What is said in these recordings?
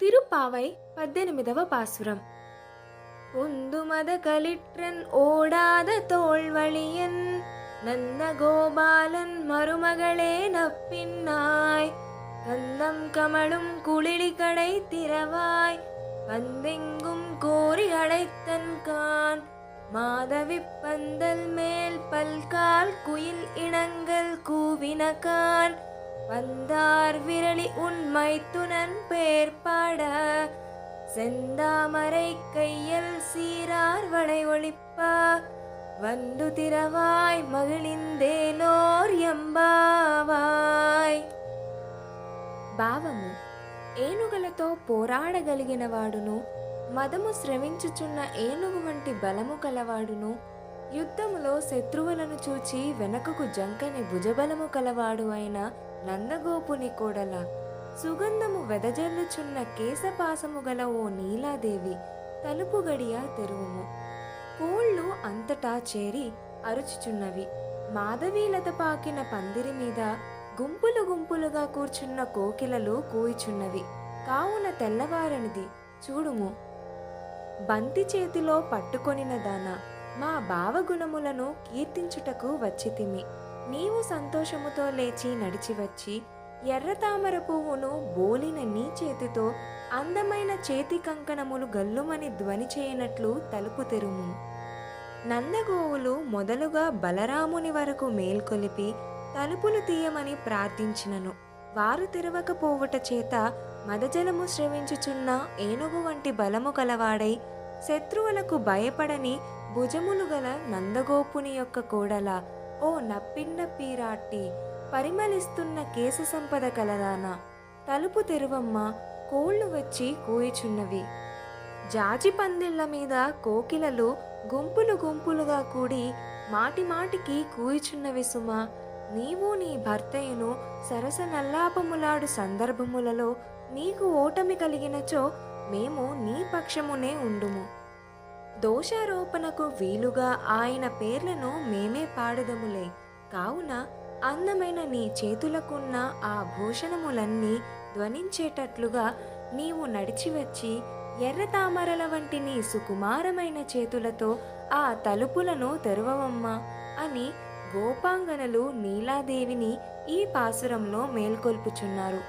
తిరుపావై పద్దెనిమిదవ పాసురం உந்துமத களிற்றன் ஓடாத தோல்வழியன் நந்த கோபாலன் மருமகளே நப்பின்னாய் கந்தம் கமழும் குளிரி கடை திறவாய் வந்தெங்கும் கோரி அடைத்தன் கான் மாதவி பந்தல் மேல் பல்கால் குயில் இனங்கள் கூவினகான் வந்தார் விரலி உண்மை துணன் பேர் பாட செந்தாமரை கையல் சீரார் வளை ஒளிப்ப வந்து திரவாய் మగిలిందేలోర్ ఎంబావాయ్ భావము ఏనుగులతో పోరాడగలిగిన వాడును మదము శ్రమించుచున్న ఏనుగు వంటి బలము కలవాడును యుద్ధములో శత్రువులను చూచి వెనకకు జంకని భుజబలము కలవాడు అయిన నందగోపుని కోడల సుగంధము వెదజల్లుచున్న కేశపాసము గల ఓ నీలాదేవి తలుపు గడియ తెరువుము. కోళ్ళు అంతటా చేరి అరుచుచున్నవి. మాధవీలత పాకిన పందిరి మీద గుంపులు గుంపులుగా కూర్చున్న కోకిలలు కూయిచున్నవి. కావున తెల్లవారనిది చూడుము. బంతి చేతిలో పట్టుకొనిన దాన మా భావగుణములను కీర్తించుటకు వచ్చితిమి నీవు సంతోషముతో లేచి నడిచి వచ్చి ఎర్ర తామర పువ్వును బోలిన నీ చేతితో అందమైన చేతి కంకణములు గల్లుమని ధ్వని చేయనట్లు తలుపు తెరుము. నందగోవులు మొదలుగా బలరాముని వరకు మేల్కొలిపి తలుపులు తీయమని ప్రార్థించినను. వారు తెరవకపోవుట చేత మదజలము శ్రవించుచున్న ఏనుగు వంటి బలము గలవాడై శత్రువులకు భయపడని భుజములు గల నందగోపుని యొక్క కోడల ఓ నప్పిన్న పీరాట్టి పరిమళిస్తున్న కేశ సంపద కలదానా. తలుపు తెరువమ్మ కోళ్ళు వచ్చి కూయిచున్నవి. జాజి పందిళ్ళ మీద కోకిలలు గుంపులు గుంపులుగా కూడి మాటిమాటికి కూయిచున్నవి సుమ. నీవు నీ భర్తయును సరస నల్లాపములాడు సందర్భములలో నీకు ఓటమి కలిగినచో మేము నీ పక్షమునే ఉండుము. దోషారోపణకు వీలుగా ఆయన పేర్లను మేమే పాడదములే. కావున అందమైన నీ చేతులకున్న ఆ భూషణములన్నీ ధ్వనించేటట్లుగా నీవు నడిచివచ్చి ఎర్ర తామరల వంటి నీ సుకుమారమైన చేతులతో ఆ తలుపులను తెరవవమ్మా అని గోపాంగనలు నీలాదేవిని ఈ పాసురంలో మేల్కొల్పుచున్నారు.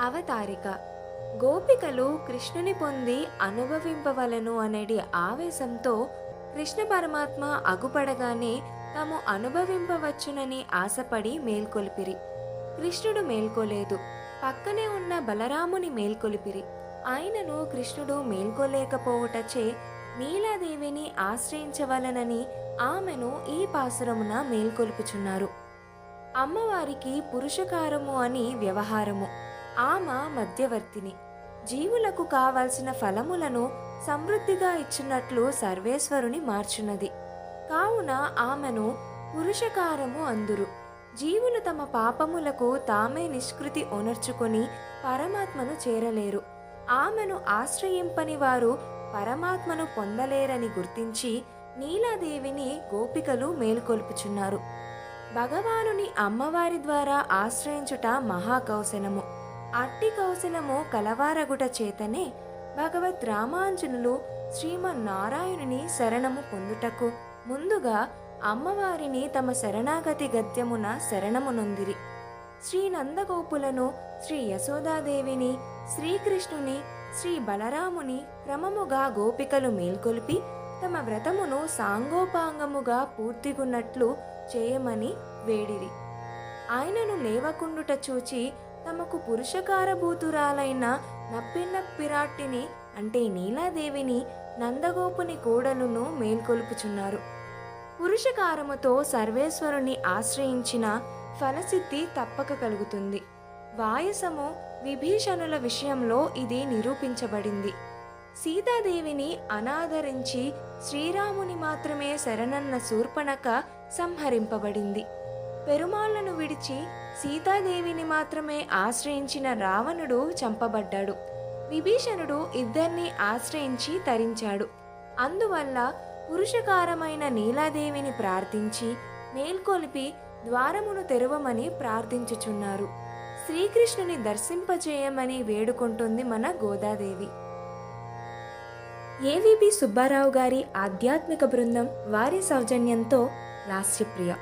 అవతారిక గోపికలు కృష్ణుని పొంది అనుభవింపవలను అనేది ఆవేశంతో కృష్ణ పరమాత్మ అగుపడగానే తాము అనుభవింపవచ్చునని ఆశపడి మేల్కొలిపిరి. కృష్ణుడు మేల్కోలేదు. పక్కనే ఉన్న బలరాముని మేల్కొలిపిరి. ఆయనను కృష్ణుడు మేల్కోలేకపోవుటచే నీలాదేవిని ఆశ్రయించవలనని ఆమెను ఈ పాసురమున మేల్కొల్పుచున్నారు. అమ్మవారికి పురుషకారము అని వ్యవహారము. ఆమె మధ్యవర్తిని. జీవులకు కావలసిన ఫలములను సమృద్ధిగా ఇచ్చినట్లు సర్వేశ్వరుని మార్చున్నది. కావున ఆమెను పురుషకారము అందురు. జీవులు తమ పాపములకు తామే నిష్కృతి ఒనర్చుకొని పరమాత్మను చేరలేరు. ఆమెను ఆశ్రయింపని వారు పరమాత్మను పొందలేరని గుర్తించి నీలాదేవిని గోపికలు మేలుకొల్పుచున్నారు. భగవానుని అమ్మవారి ద్వారా ఆశ్రయించుట మహాకౌశలము అట్టి కౌశలము కలవారగుట చేతనే భగవద్ రామాంజనులు శ్రీమన్నారాయణుని శరణము పొందుటకు ముందుగా అమ్మవారిని తమ శరణాగతి గద్యమున శరణమునొందిరి. శ్రీ నందగోపులను శ్రీ యశోదాదేవిని శ్రీకృష్ణుని శ్రీ బలరాముని క్రమముగా గోపికలు మేల్కొల్పి తమ వ్రతమును సాంగోపాంగముగా పూర్తిగున్నట్లు చేయమని వేడిరి. ఆయనను లేవకుండుట చూచి తమకు పురుషకారభూతురాలైన నప్పిన్న పిరాట్టిని అంటే నీలాదేవిని నందగోపుని కోడలును మేల్కొల్పుచున్నారు. పురుషకారముతో సర్వేశ్వరుని ఆశ్రయించిన ఫలసిద్ధి తప్పక కలుగుతుంది. వాయసము విభీషణుల విషయంలో ఇది నిరూపించబడింది. సీతాదేవిని అనాదరించి శ్రీరాముని మాత్రమే శరణన్న శూర్పణక సంహరింపబడింది. పెరుమాళ్ళను విడిచి సీతాదేవిని మాత్రమే ఆశ్రయించిన రావణుడు చంపబడ్డాడు. విభీషణుడు ఇద్దరిని ఆశ్రయించి తరించాడు. అందువల్ల పురుషకారమైన నీలాదేవిని ప్రార్థించి మేల్కొలిపి ద్వారమును తెరవమని ప్రార్థించుచున్నారు. శ్రీకృష్ణుని దర్శింపజేయమని వేడుకుంటుంది మన గోదాదేవి. ఏవిపి సుబ్బారావు గారి ఆధ్యాత్మిక బృందం వారి సౌజన్యంతో లాస్యప్రియ.